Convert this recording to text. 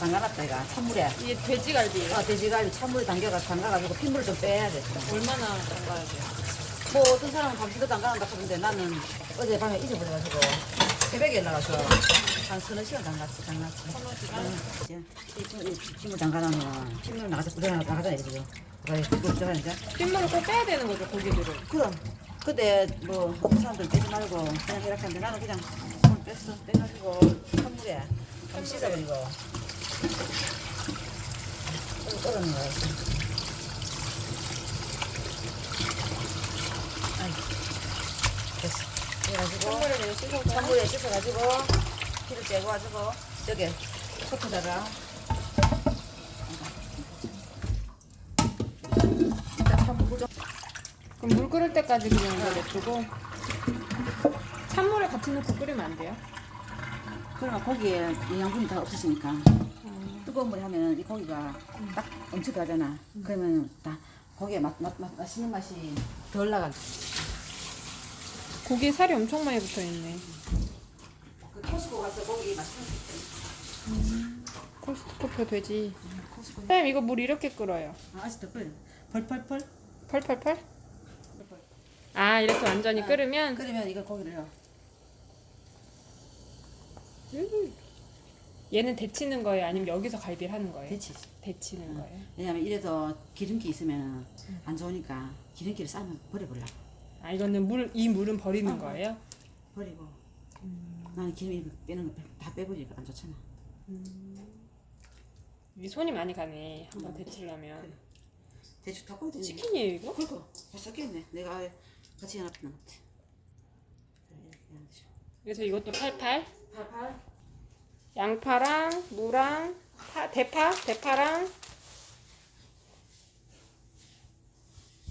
담가놨다 이거 찬물에 이게 돼지갈비예요. 어, 돼지갈비 찬물에 담겨가 담가가지고 핏물을 좀 빼야 돼. 얼마나 담가야 돼요? 뭐 어떤 사람은 밤새도 담가간다 하는데 나는 어젯밤에 잊어버려가지고 새벽에 연락와서 한 서너 시간 담갔지 담갔지. 서너 시간? 응. 이 핏물 담가놓으면 핏물 나가서 그대로 나가잖아 이거. 그래 그거 들어가니까. 핏물을 꼭 빼야 되는 거죠, 고기들은. 그럼 근데 뭐 어떤 사람들 빼지 말고 그냥 이렇게 하는데 나는 그냥 손 뺐어 빼가지고 찬물에 좀 씻어버리고 찬물에 씻어가지고 피를 빼고 가지고 찬물 좀 그럼 물 끓을 때까지 그냥 냅두고. 찬물에 같이 넣고 끓이면 안 돼요? 그러면 고기에 영양분이 다 없으시니까 음. 뜨거운 물에 하면 이 고기가 딱 엄청 가잖아. 그러면 다 고기에 맛, 맛, 맛, 맛있는 맛이 덜 나가. 고기에 살이 엄청 많이 붙어 있네. 그 코스코 가서 고기 맛있는 코스트코표 돼지. 코스코. 선생님 이거 물 이렇게 끓어요. 아, 아직 더 끓여. 펄펄펄. 펄 펄펄? 아 이렇게 완전히 끓으면 끓이면 이거 고기를 넣어. 음. 얘는 데치는 거예요? 아니면 여기서 갈비를 하는 거예요? 데치지. 데치는 거예요. 왜냐면 이래서 기름기 있으면 안 좋으니까 기름기를 싸면 버려버려. 아 이거는 물 이 물은 버리는 거예요? 버리고. 나는 기름 빼는 거 다 빼버리니까 안 좋잖아. 이 손이 많이 가네. 한번 데치려면. 대충 다 끓여. 치킨. 치킨이에요 이거? 그거 잘 섞였네. 내가 같이 해놨던 것 같아. 이렇게 하는 거죠. 그래서 이것도 팔팔. 팔팔. 양파랑 무랑 파, 대파, 대파랑